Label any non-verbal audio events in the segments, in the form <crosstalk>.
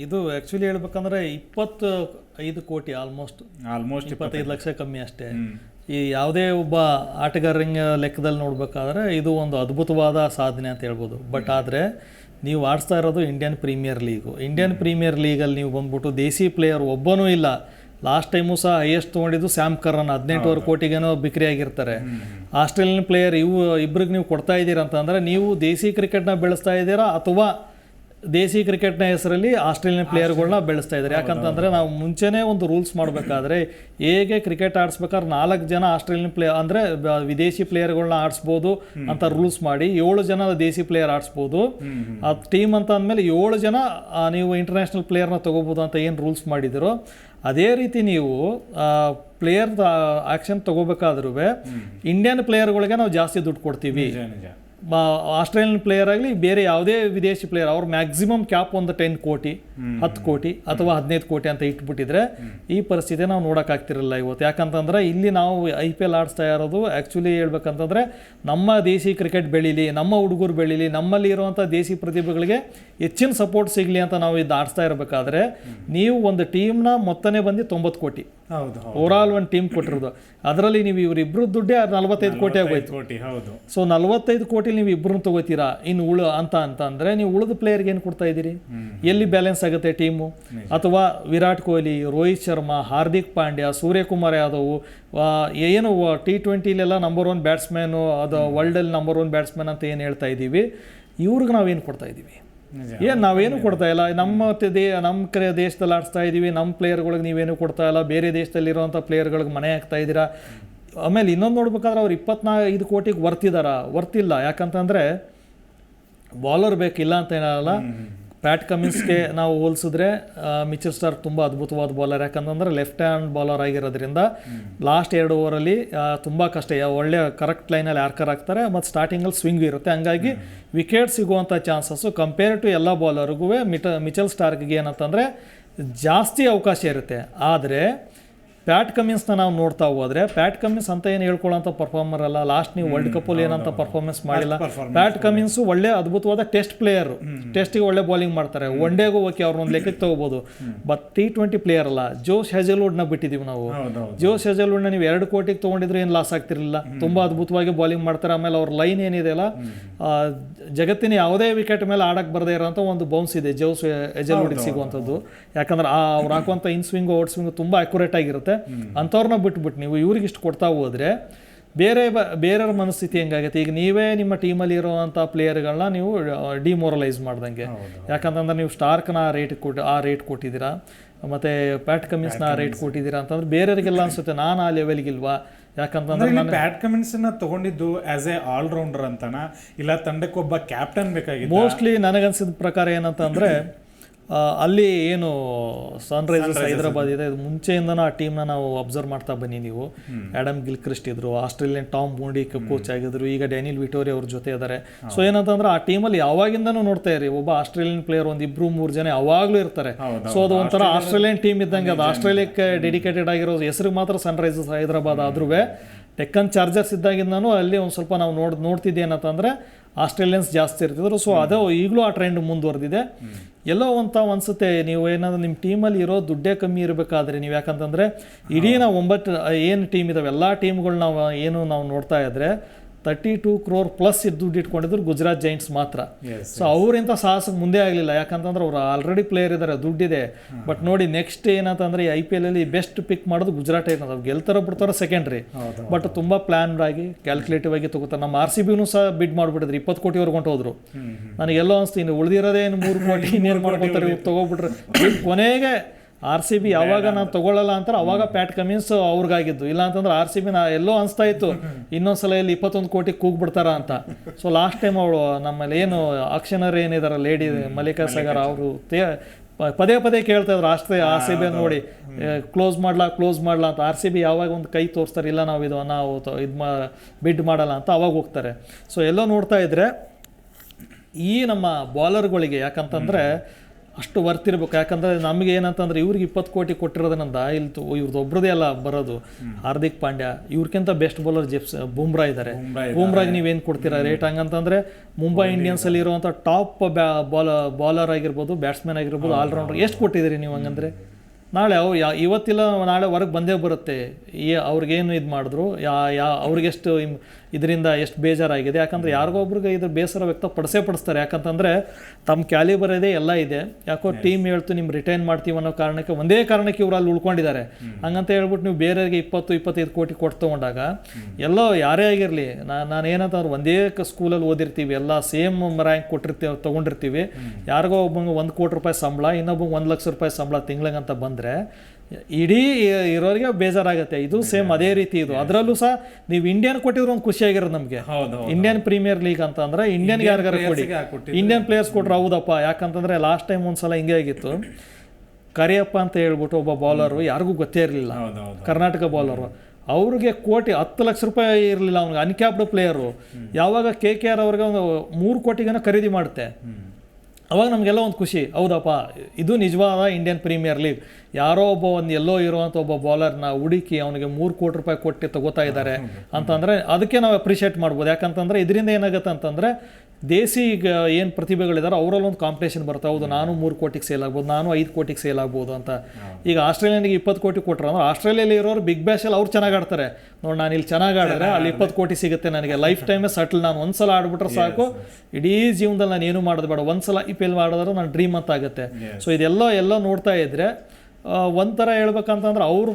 ಇದು ಆ್ಯಕ್ಚುಲಿ ಹೇಳ್ಬೇಕಂದ್ರೆ ಇಪ್ಪತ್ತು ಐದು ಕೋಟಿ ಆಲ್ಮೋಸ್ಟ್ ಆಲ್ಮೋಸ್ಟ್ ಇಪ್ಪತ್ತೈದು ಲಕ್ಷ ಕಮ್ಮಿ ಅಷ್ಟೇ. ಈ ಯಾವುದೇ ಒಬ್ಬ ಆಟಗಾರನ ಲೆಕ್ಕದಲ್ಲಿ ನೋಡ್ಬೇಕಾದ್ರೆ ಇದು ಒಂದು ಅದ್ಭುತವಾದ ಸಾಧನೆ ಅಂತ ಹೇಳ್ಬೋದು. ಬಟ್ ಆದರೆ ನೀವು ಆಡಿಸ್ತಾ ಇರೋದು Indian premier league Indian premier legally ನೀವು ಬಂದ್ಬಿಟ್ಟು ದೇಸಿ ಪ್ಲೇಯರ್ ಒಬ್ಬನೂ ಇಲ್ಲ. ಲಾಸ್ಟ್ ಟೈಮು ಸಹ ಹೈಯೆಸ್ಟ್ ತೊಗೊಂಡಿದ್ದು ಸ್ಯಾಮ್ ಕರನ್ ಹದಿನೆಂಟುವರೆ ಕೋಟಿಗೇನೋ ಬಿಕ್ರಿ ಆಗಿರ್ತಾರೆ. ಆಸ್ಟ್ರೇಲಿಯನ್ ಪ್ಲೇಯರ್ ಇವು ಇಬ್ರಿಗೆ ನೀವು ಕೊಡ್ತಾ ಇದ್ದೀರಾ ಅಂತಂದರೆ ನೀವು ದೇಸಿ ಕ್ರಿಕೆಟ್ನ ಬೆಳೆಸ್ತಾ ಇದ್ದೀರಾ ಅಥವಾ ದೇಸಿ ಕ್ರಿಕೆಟ್ನ ಹೆಸರಲ್ಲಿ ಆಸ್ಟ್ರೇಲಿಯನ್ ಪ್ಲೇಯರ್ಗಳನ್ನ ಬೆಳೆಸ್ತಾ ಇದ್ದಾರೆ ಯಾಕಂತಂದ್ರೆ ನಾವು ಮುಂಚೆನೇ ಒಂದು ರೂಲ್ಸ್ ಮಾಡಬೇಕಾದ್ರೆ ಹೇಗೆ ಕ್ರಿಕೆಟ್ ಆಡಿಸ್ಬೇಕಾದ್ರೆ ನಾಲ್ಕು ಜನ ಆಸ್ಟ್ರೇಲಿಯನ್ ಪ್ಲೇಯರ್ ಅಂದರೆ ವಿದೇಶಿ ಪ್ಲೇಯರ್ಗಳನ್ನ ಆಡಿಸ್ಬೋದು ಅಂತ ರೂಲ್ಸ್ ಮಾಡಿ ಏಳು ಜನ ದೇಸಿ ಪ್ಲೇಯರ್ ಆಡಿಸ್ಬೋದು. ಆ ಟೀಮ್ ಅಂತ ಅಂದಮೇಲೆ ಏಳು ಜನ ನೀವು ಇಂಟರ್ನ್ಯಾಷನಲ್ ಪ್ಲೇಯರ್ನ ತಗೋಬೋದು ಅಂತ ಏನು ರೂಲ್ಸ್ ಮಾಡಿದಿರೋ ಅದೇ ರೀತಿ ನೀವು ಪ್ಲೇಯರ್ ಆಕ್ಷನ್ ತಗೋಬೇಕಾದ್ರೂ ಇಂಡಿಯನ್ ಪ್ಲೇಯರ್ಗಳಿಗೆ ನಾವು ಜಾಸ್ತಿ ದುಡ್ಡು ಕೊಡ್ತೀವಿ. ಆಸ್ಟ್ರೇಲಿಯನ್ ಪ್ಲೇಯರ್ ಆಗಲಿ ಬೇರೆ ಯಾವುದೇ ವಿದೇಶಿ ಪ್ಲೇಯರ್ ಅವ್ರ ಮ್ಯಾಕ್ಸಿಮಮ್ ಕ್ಯಾಪ್ ಒಂದು ಟೆನ್ ಕೋಟಿ ಹತ್ತು ಕೋಟಿ ಅಥವಾ ಹದಿನೈದು ಕೋಟಿ ಅಂತ ಇಟ್ಬಿಟ್ಟಿದ್ರೆ ಈ ಪರಿಸ್ಥಿತಿ ನಾವು ನೋಡೋಕ್ಕಾಗ್ತಿರಲ್ಲ ಇವತ್ತು. ಯಾಕಂತಂದ್ರೆ ಇಲ್ಲಿ ನಾವು ಐ ಪಿ ಎಲ್ ಆಡಿಸ್ತಾ ಇರೋದು ಆ್ಯಕ್ಚುಲಿ ಹೇಳ್ಬೇಕಂತಂದ್ರೆ ನಮ್ಮ ದೇಶಿ ಕ್ರಿಕೆಟ್ ಬೆಳೀಲಿ ನಮ್ಮ ಹುಡುಗರು ಬೆಳೀಲಿ ನಮ್ಮಲ್ಲಿ ಇರುವಂಥ ದೇಶಿ ಪ್ರತಿಭೆಗಳಿಗೆ ಹೆಚ್ಚಿನ ಸಪೋರ್ಟ್ ಸಿಗಲಿ ಅಂತ ನಾವು ಇದು ಆಡಿಸ್ತಾ ಇರಬೇಕಾದ್ರೆ ನೀವು ಒಂದು ಟೀಮ್ನ ಮೊತ್ತನೇ ಬಂದು ತೊಂಬತ್ತು ಕೋಟಿ. ಹೌದು ಆಲ್ ಒಂದು ಟೀಮ್ ಕೊಟ್ಟಿರೋದು. ಅದರಲ್ಲಿ ನೀವು ಇವರಿಬ್ಬರು ದುಡ್ಡೇ ನಲವತ್ತೈದು ಕೋಟಿ ಆಗೋಯ್ತು. ಕೋಟಿ ಹೌದು. ಸೊ ನಲವತ್ತೈದು ಕೋಟಿ ನೀವು ಇಬ್ಬರನ್ನ ತಗೋತೀರಾ? ಇನ್ನು ಉಳು ಅಂತ ಅಂತ ಅಂದರೆ ನೀವು ಉಳಿದ ಪ್ಲೇಯರ್ಗೆ ಏನು ಕೊಡ್ತಾ ಇದ್ದೀರಿ? ಎಲ್ಲಿ ಬ್ಯಾಲೆನ್ಸ್ ಆಗುತ್ತೆ ಟೀಮು ಅಥವಾ ವಿರಾಟ್ ಕೊಹ್ಲಿ ರೋಹಿತ್ ಶರ್ಮಾ ಹಾರ್ದಿಕ್ ಪಾಂಡ್ಯ ಸೂರ್ಯಕುಮಾರ್ ಯಾದವ್ ಏನು ಟಿ ಟ್ವೆಂಟಿಲೆಲ್ಲ ನಂಬರ್ ಒನ್ ಬ್ಯಾಟ್ಸ್ಮ್ಯಾನು ಅದು ವರ್ಲ್ಡಲ್ಲಿ ನಂಬರ್ ಒನ್ ಬ್ಯಾಟ್ಸ್ಮನ್ ಅಂತ ಏನು ಹೇಳ್ತಾ ಇದ್ದೀವಿ? ಇವ್ರಿಗೆ ನಾವೇನು ಕೊಡ್ತಾ ಇದ್ದೀವಿ? ಏನು ನಾವೇನು ಕೊಡ್ತಾ ಇಲ್ಲ? ನಮ್ಮ ದೇ ನಮ್ಮ ಕಡೆ ದೇಶದಲ್ಲಿ ಆಡಿಸ್ತಾ ಇದ್ದೀವಿ ನಮ್ಮ ಪ್ಲೇಯರ್ಗಳಿಗೆ ನೀವೇನು ಕೊಡ್ತಾ ಇಲ್ಲ ಬೇರೆ ದೇಶದಲ್ಲಿರುವಂಥ ಪ್ಲೇಯರ್ಗಳಿಗೆ ಮನೆ ಹಾಕ್ತಾ ಇದ್ದೀರಾ? ಆಮೇಲೆ ಇನ್ನೊಂದು ನೋಡ್ಬೇಕಾದ್ರೆ ಅವ್ರು ಇಪ್ಪತ್ನಾ ಐದು ಕೋಟಿಗೆ ವರ್ತಿದಾರ? ವರ್ತಿಲ್ಲ. ಯಾಕಂತಂದರೆ ಬಾಲರ್ ಬೇಕಿಲ್ಲ ಅಂತ ಏನಲ್ಲ? ಪ್ಯಾಟ್ ಕಮಿನ್ಸ್ಗೆ <clears throat> ನಾವು ಹೋಲಿಸಿದ್ರೆ ಮಿಚಲ್ ಸ್ಟಾರ್ ತುಂಬ ಅದ್ಭುತವಾದ ಬಾಲರ್ ಯಾಕಂತಂದ್ರೆ ಲೆಫ್ಟ್ ಹ್ಯಾಂಡ್ ಬಾಲರ್ ಆಗಿರೋದ್ರಿಂದ ಲಾಸ್ಟ್ ಎರಡು ಓವರಲ್ಲಿ ತುಂಬ ಕಷ್ಟ. ಒಳ್ಳೆ ಕರೆಕ್ಟ್ ಲೈನಲ್ಲಿ ಯಾರ್ಕರ್ ಆಗ್ತಾರೆ ಮತ್ತು ಸ್ಟಾರ್ಟಿಂಗಲ್ಲಿ ಸ್ವಿಂಗ್ ಇರುತ್ತೆ. ಹಂಗಾಗಿ ವಿಕೆಟ್ ಸಿಗುವಂಥ ಚಾನ್ಸಸ್ಸು ಕಂಪೇರ್ ಟು ಎಲ್ಲ ಬೌಲರ್ಗೂ ಮಿಟ ಮಿಚಲ್ ಸ್ಟಾರ್ಗೆ ಏನಂತಂದರೆ ಜಾಸ್ತಿ ಅವಕಾಶ ಇರುತ್ತೆ. ಆದರೆ ಪ್ಯಾಟ್ ಕಮಿನ್ಸ್ನ ನಾವು ನೋಡ್ತಾ ಹೋದ್ರೆ ಪ್ಯಾಟ್ ಕಮಿನ್ಸ್ ಅಂತ ಏನು ಹೇಳ್ಕೊಳ್ಳೋಂಥ ಪರ್ಫಾರ್ಮರ್ ಅಲ್ಲ. ಲಾಸ್ಟ್ ನೀವು ವರ್ಲ್ಡ್ ಕಪ್ಪಲ್ಲಿ ಏನಂತ ಪರ್ಫಾರ್ಮೆನ್ಸ್ ಮಾಡಿಲ್ಲ. ಪ್ಯಾಟ್ ಕಮಿನ್ಸ್ ಒಳ್ಳೆ ಅದ್ಭುತವಾದ ಟೆಸ್ಟ್ ಪ್ಲೇಯರ್ ಟೆಸ್ಟಿಗೆ ಒಳ್ಳೆ ಬೌಲಿಂಗ್ ಮಾಡ್ತಾರೆ. ಒನ್ ಡೇಗೂ ಓಕೆ ಅವ್ರನ್ನೊಂದು ಲೆಕ್ಕಕ್ಕೆ ತಗೋಬೋದು. ಬಟ್ ಟಿ ಟ್ವೆಂಟಿ ಪ್ಲೇಯರ್ ಅಲ್ಲ. ಜೋಶ್ ಹೆಜಲ್ವುಡ್ನ ಬಿಟ್ಟಿದ್ದೀವಿ ನಾವು. ಜೋಶ್ ಹೆಜಲ್ವುಡ್ನ ನೀವು ಎರಡು ಕೋಟಿಗೆ ತೊಗೊಂಡಿದ್ರೆ ಏನು ಲಾಸ್ ಆಗ್ತಿರಲಿಲ್ಲ. ತುಂಬ ಅದ್ಭುತವಾಗಿ ಬೌಲಿಂಗ್ ಮಾಡ್ತಾರೆ. ಆಮೇಲೆ ಅವ್ರ ಲೈನ್ ಏನಿದೆಯಲ್ಲ ಜಗತ್ತಿನ ಯಾವುದೇ ವಿಕೆಟ್ ಮೇಲೆ ಆಡಕ್ಕೆ ಬರದೇ ಇರೋಂಥ ಒಂದು ಬೌನ್ಸ್ ಇದೆ. ಜೋಶ್ ಹೆಜಲ್ವುಡ್ಗೆ ಸಿಗುವಂಥದ್ದು. ಯಾಕಂದ್ರೆ ಆ ಅವ್ರು ಹಾಕುವಂಥ ಇನ್ ಸ್ವಿಂಗ್ ಔಟ್ ಸ್ವಿಂಗ್ ತುಂಬ ಅಕ್ಯುರೇಟ್ ಆಗಿರುತ್ತೆ. ಅಂಥವ್ರನ್ನ ಬಿಟ್ಬಿಟ್ಟು ನೀವು ಇವ್ರಿಗೆ ಇಷ್ಟು ಕೊಡ್ತಾ ಹೋದ್ರೆ ಬೇರೆ ಬ ಬೇರೆಯವ್ರ ಮನಸ್ಥಿತಿ ಹೆಂಗಾಗುತ್ತೆ? ಈಗ ನೀವೇ ನಿಮ್ಮ ಟೀಮಲ್ಲಿ ಇರೋವಂಥ ಪ್ಲೇಯರ್ಗಳನ್ನ ನೀವು ಡಿಮೋರಲೈಸ್ ಮಾಡ್ದಂಗೆ. ಯಾಕಂತಂದ್ರೆ ನೀವು ಸ್ಟಾರ್ಕ್ನ ಆ ರೇಟ್ ಕೊಟ್ಟು ಆ ರೇಟ್ ಕೊಟ್ಟಿದ್ದೀರಾ? ಮತ್ತು ಪ್ಯಾಟ್ ಕಮಿನ್ಸ್ನ ರೇಟ್ ಕೊಟ್ಟಿದ್ದೀರಾ? ಅಂತಂದ್ರೆ ಬೇರೆಯವರಿಗೆಲ್ಲ ಅನ್ಸುತ್ತೆ ನಾನು ಆ ಲೆವೆಲ್ಗಿಲ್ವಾ ಯಾಕಂತಂದ್ರೆ ಪ್ಯಾಟ್ ಕಮಿನ್ಸ್ನ ತಗೊಂಡಿದ್ದು ಆಸ್ ಎ ಆಲ್ರೌಂಡರ್ ಅಂತನಾ? ಇಲ್ಲ ತಂಡಕ್ಕೊಬ್ಬ ಕ್ಯಾಪ್ಟನ್ ಬೇಕಾಗಿತ್ತು ಮೋಸ್ಟ್ಲಿ ನನಗನ್ಸಿದ ಪ್ರಕಾರ ಏನಂತಂದರೆ <coughs> ಅಲ್ಲಿ ಏನು ಸನ್ರೈಸರ್ಸ್ ಹೈದರಾಬಾದ್ ಇದೆ. ಇದು. ಮುಂಚೆಯಿಂದನೂ ಆ ಟೀಮ್ನ ನಾವು ಅಬ್ಸರ್ವ್ ಮಾಡ್ತಾ ಬನ್ನಿ ನೀವು. ಆಡಮ್ ಗಿಲ್ಕ್ರಿಸ್ಟ್ ಇದ್ರು ಆಸ್ಟ್ರೇಲಿಯನ್ ಟಾಮ್ ಬೂಂಡಿ ಕೋಚ್ ಆಗಿದ್ರು ಈಗ ಡ್ಯಾನಿಲ್ ವಿಟೋರಿ ಅವ್ರ ಜೊತೆ ಇದ್ದಾರೆ ಸೊ ಏನಂತಂದ್ರೆ ಆ ಟೀಮಲ್ಲಿ ಯಾವಾಗಿಂದನೂ ನೋಡ್ತಾ ಇರಿ ಒಬ್ಬ ಆಸ್ಟ್ರೇಲಿಯನ್ ಪ್ಲೇಯರ್ ಒಂದು ಇಬ್ರು ಮೂರು ಜನ ಯಾವಾಗಲೂ ಇರ್ತಾರೆ. ಸೊ ಅದು ಒಂಥರ ಆಸ್ಟ್ರೇಲಿಯನ್ ಟೀಮ್ ಇದ್ದಂಗೆ ಅದು ಆಸ್ಟ್ರೇಲಿಯಾಕ್ಕೆ ಡೆಡಿಕೇಟೆಡ್ ಆಗಿರೋ ಹೆಸರಿಗೆ ಮಾತ್ರ ಸನ್ರೈಸರ್ಸ್ ಹೈದರಾಬಾದ್ ಆದ್ರೂ ಡೆಕ್ಕನ್ ಚಾರ್ಜರ್ಸ್ ಇದ್ದಾಗಿಂದನೂ ಅಲ್ಲಿ ಒಂದು ಸ್ವಲ್ಪ ನಾವು ನೋಡ್ ನೋಡ್ತಿದ್ದೆ ಏನಂತಂದರೆ ಆಸ್ಟ್ರೇಲಿಯನ್ಸ್ ಜಾಸ್ತಿ ಇರ್ತಿದ್ರು. ಸೊ ಅದೇ ಈಗಲೂ ಆ ಟ್ರೆಂಡ್ ಮುಂದುವರೆದಿದೆ. ಎಲ್ಲೋ ಅಂತ ಅನಿಸುತ್ತೆ ನೀವು ಏನಾದರೂ ನಿಮ್ಮ ಟೀಮಲ್ಲಿ ಇರೋ ದುಡ್ಡೇ ಕಮ್ಮಿ ಇರಬೇಕಾದ್ರೆ ನೀವು ಯಾಕಂತಂದರೆ ಇಡೀ ನಾವು ಒಂಬತ್ತು ಏನು ಟೀಮ್ ಇದಾವೆ ಎಲ್ಲ ಟೀಮ್ಗಳು ನಾವು ಏನು ನಾವು ನೋಡ್ತಾ ಇದ್ರೆ ತರ್ಟಿ ಟೂ ಕ್ರೋರ್ ಪ್ಲಸ್ ದುಡ್ಡು ಇಟ್ಕೊಂಡಿದ್ರು ಗುಜರಾತ್ ಜೈಂಟ್ಸ್ ಮಾತ್ರ. ಸೊ ಅವರಿಂತ ಸಾಹಸಕ್ಕೆ ಮುಂದೆ ಆಗಲಿಲ್ಲ. ಯಾಕಂತಂದ್ರೆ ಅವ್ರು ಆಲ್ರೆಡಿ ಪ್ಲೇಯರ್ ಇದ್ದಾರೆ ದುಡ್ಡಿದೆ. ಬಟ್ ನೋಡಿ ನೆಕ್ಸ್ಟ್ ಏನಂತಂದ್ರೆ ಐ ಪಿ ಎಲ್ ಅಲ್ಲಿ ಬೆಸ್ಟ್ ಪಿಕ್ ಮಾಡೋದು ಗುಜರಾತ್ ಏನಂತ ಅವ್ರು ಗೆಲ್ತಾರೋ ಬಿಡ್ತಾರೋ ಸೆಕೆಂಡ್ರಿ ಬಟ್ ತುಂಬ ಪ್ಲಾನ್ ಆಗಿ ಕ್ಯಾಲ್ಕುಲೇಟಿವ್ ಆಗಿ ತಗೋತಾರೆ. ನಮ್ಮ ಆರ್ ಸಿ ಬಿನೂ ಸಹ ಬಿಡ್ ಮಾಡಿಬಿಟ್ಟಿದ್ರು ಇಪ್ಪತ್ತು ಕೋಟಿವರೆಗೆ ಹ್ಮ್ ಹ್ಮ್. ನನಗೆಲ್ಲೋ ಅನಿಸ್ತು ಇನ್ನು ಉಳಿದಿರೋದೇ ಇನ್ನು ಮೂರು ಕೋಟಿ ಇನ್ನೇನು ಮಾಡ್ಕೊತಾರೆ ಇವ್ರು ತೊಗೊಬಿಟ್ರೆ. ಕೊನೆಗೆ ಆರ್ ಸಿ ಬಿ ಯಾವಾಗ ನಾನು ತಗೊಳ್ಳಲ್ಲ ಅಂತಾರೆ ಅವಾಗ ಪ್ಯಾಟ್ ಕಮಿನ್ಸ್ ಅವ್ರಿಗಾಗಿದ್ದು. ಇಲ್ಲ ಅಂತಂದ್ರೆ ಆರ್ ಸಿ ಬಿ ನಾ ಎಲ್ಲೋ ಅನಿಸ್ತಾ ಇತ್ತು. ಇನ್ನೊಂದ್ಸಲ ಇಲ್ಲಿ ಇಪ್ಪತ್ತೊಂದು ಕೋಟಿ ಕೂಗ್ಬಿಡ್ತಾರ ಅಂತ. ಸೊ ಲಾಸ್ಟ್ ಟೈಮ್ ಅವಳು ನಮ್ಮಲ್ಲಿ ಏನು ಆಕ್ಷನರ್ ಏನಿದಾರೆ ಲೇಡಿ ಮಲ್ಲಿಕಾ ಸಾಗರ್ ಅವರು ತೇ ಪದೇ ಪದೇ ಕೇಳ್ತಾ ಇದ್ರು ಆಸ್ತಿ ಆರ್ ಸಿ ಬಿ ನೋಡಿ. ಕ್ಲೋಸ್ ಮಾಡ್ಲಾ ಕ್ಲೋಸ್ ಮಾಡ್ಲಾ ಅಂತ. ಆರ್ ಸಿ ಬಿ ಯಾವಾಗ ಒಂದು ಕೈ ತೋರಿಸ್ತಾರೆ ಇಲ್ಲ ನಾವು ಇದು ನಾವು ಇದು ಮಾ ಬಿಡ್ ಮಾಡಲ್ಲ ಅಂತ ಅವಾಗ ಹೋಗ್ತಾರೆ. ಸೊ ಎಲ್ಲೋ ನೋಡ್ತಾ ಇದ್ರೆ ಈ ನಮ್ಮ ಬಾಲರ್ಗಳಿಗೆ ಯಾಕಂತಂದರೆ ಅಷ್ಟು ವರ್ತ್ ಇರ್ಬೇಕು. ಯಾಕಂದ್ರೆ ನಮಗೆ ಏನಂತಂದ್ರೆ ಇವ್ರಿಗೆ ಇಪ್ಪತ್ತು ಕೋಟಿ ಕೊಟ್ಟಿರೋದನ್ನಂದ ಇಲ್ಲಿ ತು- ಇವ್ರದ್ದು ಒಬ್ರದೇ ಅಲ್ಲ ಬರೋದು. ಹಾರ್ದಿಕ್ ಪಾಂಡ್ಯ. ಇವ್ರಕ್ಕಿಂತ ಬೆಸ್ಟ್ ಬೌಲರ್ ಜೆಪ್ಸ್ ಬುಮ್ರಾ ಇದ್ದಾರೆ ಬೂಮ್ರಾಗೆ ನೀವ್ ನೀವೇನು ಕೊಡ್ತೀರಾ ರೇಟ್ ಹಂಗಂತಂದ್ರೆ ಮುಂಬೈ ಇಂಡಿಯನ್ಸ್ ಅಲ್ಲಿ ಇರುವಂಥ ಟಾಪ್ ಬಾಲ ಬಾಲರ್ ಆಗಿರ್ಬೋದು ಬ್ಯಾಟ್ಸ್ಮನ್ ಆಗಿರ್ಬೋದು ಆಲ್ರೌಂಡರ್ ಎಷ್ಟು ಕೊಟ್ಟಿದ್ದೀರಿ ನೀವು ಹಂಗಂದ್ರೆ? ನಾಳೆ ಅವ್ರು ಯಾ ಇವತ್ತಿಲ್ಲ ನಾಳೆ ಹೊರಗೆ ಬಂದೇ ಬರುತ್ತೆ. ಈ ಅವ್ರಿಗೇನು ಇದು ಮಾಡಿದ್ರು? ಯಾ ಯಾ ಅವ್ರಿಗೆಷ್ಟು ಇಮ್- ಇದರಿಂದ ಎಷ್ಟು ಬೇಜಾರಾಗಿದೆ? ಯಾಕಂದ್ರೆ ಯಾರಿಗೋ ಒಬ್ರಿಗೆ ಇದ್ರ ಬೇಸರ ವ್ಯಕ್ತಪಡಿಸೇ ಪಡಿಸ್ತಾರೆ. ಯಾಕಂತಂದರೆ ತಮ್ಮ ಕ್ಯಾಲಿಬರ್ ಇದೆ ಎಲ್ಲ ಇದೆ. ಯಾಕೋ ಟೀಮ್ ಹೇಳ್ತು ನಿಮ್ಮ ರಿಟೈನ್ ಮಾಡ್ತೀವಿ ಅನ್ನೋ ಕಾರಣಕ್ಕೆ ಒಂದೇ ಕಾರಣಕ್ಕೆ ಇವರು ಅಲ್ಲಿ ಉಳ್ಕೊಂಡಿದ್ದಾರೆ. ಹಂಗಂತ ಹೇಳ್ಬಿಟ್ಟು ನೀವು ಬೇರೆಯವ್ರಿಗೆ ಇಪ್ಪತ್ತು ಇಪ್ಪತ್ತೈದು ಕೋಟಿ ಕೊಟ್ಟು ತಗೊಂಡಾಗ ಎಲ್ಲೋ ಯಾರೇ ಆಗಿರಲಿ ನಾನು ಅವ್ರು ಒಂದೇ ಸ್ಕೂಲಲ್ಲಿ ಓದಿರ್ತೀವಿ. ಎಲ್ಲ ಸೇಮ್ ರ್ಯಾಂಕ್ ಕೊಟ್ಟಿರ್ತೀವಿ ತೊಗೊಂಡಿರ್ತೀವಿ. ಯಾರಿಗೋ ಒಬ್ಬಂಗೆ ಒಂದು ಕೋಟಿ ರೂಪಾಯಿ ಸಂಬಳ ಇನ್ನೊಬ್ಬಂಗೆ ಒಂದು ಲಕ್ಷ ರೂಪಾಯಿ ಸಂಬಳ ತಿಂಗ್ಳಿಗಂತ ಬಂದರೆ ಇಡೀ ಇರೋರಿಗೆ ಬೇಜಾರಾಗುತ್ತೆ. ಇದು ಸೇಮ್ ಅದೇ ರೀತಿ ಇದು. ಅದರಲ್ಲೂ ಸಹ ನೀವು ಇಂಡಿಯನ್ ಕೊಟ್ಟಿದ್ರು ಒಂದು ಖುಷಿಯಾಗಿರೋದು ನಮಗೆ. ಇಂಡಿಯನ್ ಪ್ರೀಮಿಯರ್ ಲೀಗ್ ಅಂತ ಅಂದ್ರೆ ಇಂಡಿಯನ್ ಯಾರಿಗಾರ ಕೊಡಿ. ಇಂಡಿಯನ್ ಪ್ಲೇಯರ್ಸ್ ಕೊಟ್ರೆ ಹೌದಪ್ಪ. ಯಾಕಂತಂದ್ರೆ ಲಾಸ್ಟ್ ಟೈಮ್ ಒಂದ್ಸಲ ಹಿಂಗೆ ಆಗಿತ್ತು. ಕರಿಯಪ್ಪ ಅಂತ ಹೇಳ್ಬಿಟ್ಟು ಒಬ್ಬ ಬೌಲರು ಯಾರಿಗೂ ಗೊತ್ತೇ ಇರಲಿಲ್ಲ. ಕರ್ನಾಟಕ ಬೌಲರು ಅವ್ರಿಗೆ ಕೋಟಿ ಹತ್ತು ಲಕ್ಷ ರೂಪಾಯಿ ಇರಲಿಲ್ಲ. ಅವ್ನಿಗೆ ಅನ್ಕ್ಯಾಪ್ಡ್ ಪ್ಲೇಯರು ಯಾವಾಗ ಕೆ ಕೆ ಆರ್ ಅವ್ರಿಗೆ ಒಂದು ಮೂರು ಕೋಟಿಗೇನೋ ಖರೀದಿ ಮಾಡುತ್ತೆ. ಅವಾಗ ನಮಗೆಲ್ಲ ಒಂದು ಖುಷಿ ಹೌದಪ್ಪ ಇದು ನಿಜವಾದ ಇಂಡಿಯನ್ ಪ್ರೀಮಿಯರ್ ಲೀಗ್ ಯಾರೋ ಒಬ್ಬ ಒಂದು ಎಲ್ಲೋ ಇರುವಂಥ ಒಬ್ಬ ಬೌಲರ್ನ ಹುಡುಕಿ ಅವನಿಗೆ ಮೂರು ಕೋಟಿ ರೂಪಾಯಿ ಕೊಟ್ಟು ತಗೋತಾ ಇದ್ದಾರೆ ಅಂತಂದರೆ ಅದಕ್ಕೆ ನಾವು ಅಪ್ರಿಷಿಯೇಟ್ ಮಾಡ್ಬೋದು. ಯಾಕಂತಂದರೆ ಇದರಿಂದ ಏನಾಗುತ್ತೆ ಅಂತಂದರೆ ದೇಸಿ ಈಗ ಏನು ಪ್ರತಿಭೆಗಳಿದಾರೆ ಅವರಲ್ಲಿ ಒಂದು ಕಾಂಪಿಟೇಷನ್ ಬರ್ತಾ ಹೌದು ನಾನು ಮೂರು ಕೋಟಿಗೆ ಸೇಲ್ ಆಗ್ಬೋದು ನಾನು ಐದು ಕೋಟಿಗೆ ಸೇಲ್ ಆಗ್ಬೋದು ಅಂತ. ಈಗ ಆಸ್ಟ್ರೇಲಿಯನಿಗೆ ಇಪ್ಪತ್ತು ಕೋಟಿ ಕೊಟ್ಟರು ಅಂದ್ರೆ ಆಸ್ಟ್ರೇಲಿಯಲ್ಲಿ ಇರೋರು ಬಿಗ್ ಬ್ಯಾಶಲ್ಲಿ ಅವ್ರು ಚೆನ್ನಾಗಿ ಆಡ್ತಾರೆ. ನೋಡಿ ನಾನು ಇಲ್ಲಿ ಚೆನ್ನಾಗಿ ಆಡಿದ್ರೆ ಅಲ್ಲಿ ಇಪ್ಪತ್ತು ಕೋಟಿ ಸಿಗುತ್ತೆ ನನಗೆ. ಲೈಫ್ ಟೈಮೇ ಸಟ್ಲ್ ನಾನು ಒಂದ್ಸಲ ಆಡ್ಬಿಟ್ರೆ ಸಾಕು. ಇಡೀ ಜೀವನದಲ್ಲಿ ನಾನು ಏನು ಮಾಡೋದು ಬೇಡ. ಒಂದ್ಸಲ ಐ ಪಿ ಎಲ್ ಮಾಡಿದ್ರೆ ನಾನು ಡ್ರೀಮ್ ಅಂತ ಆಗುತ್ತೆ. ಸೊ ಇದೆಲ್ಲ ಎಲ್ಲ ನೋಡ್ತಾ ಇದ್ರೆ ಆ, ಒಂಥರ ಹೇಳ್ಬೇಕಂತಂದ್ರೆ ಅವ್ರು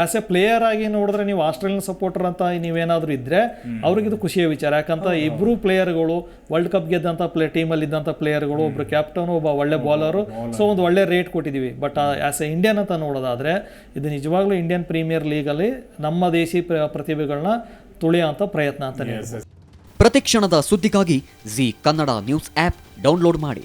ಆಸ್ ಎ ಪ್ಲೇಯರ್ ಆಗಿ ನೋಡಿದ್ರೆ ನೀವು ಆಸ್ಟ್ರೇಲಿಯನ್ ಸಪೋರ್ಟರ್ ಅಂತ ನೀವೇನಾದರೂ ಇದ್ದರೆ ಅವ್ರಿಗಿದು ಖುಷಿಯ ವಿಚಾರ. ಯಾಕಂತ ಇಬ್ಬರು ಪ್ಲೇಯರ್ಗಳು ವರ್ಲ್ಡ್ ಕಪ್ ಗೆದ್ದಂಥ ಪ್ಲೇ ಟೀಮಲ್ಲಿ ಇದ್ದಂಥ ಪ್ಲೇಯರ್ಗಳು ಒಬ್ಬರು ಕ್ಯಾಪ್ಟನ್ ಒಬ್ಬ ಒಳ್ಳೆ ಬಾಲರು ಸೊ ಒಂದು ಒಳ್ಳೆ ರೇಟ್ ಕೊಟ್ಟಿದ್ದೀವಿ ಬಟ್ ಆಸ್ ಎ ಇಂಡಿಯನ್ ಅಂತ ನೋಡೋದಾದರೆ ಇದು ನಿಜವಾಗ್ಲೂ ಇಂಡಿಯನ್ ಪ್ರೀಮಿಯರ್ ಲೀಗಲ್ಲಿ ನಮ್ಮ ದೇಶಿ ಪ್ರ- ಪ್ರತಿಭೆಗಳನ್ನ ತುಳಿಯೋಂಥ ಪ್ರಯತ್ನ ಅಂತ ಪ್ರತಿ ಪ್ರತಿಕ್ಷಣದ ಸುದ್ದಿಗಾಗಿ Zee Kannada news app download ಮಾಡಿ.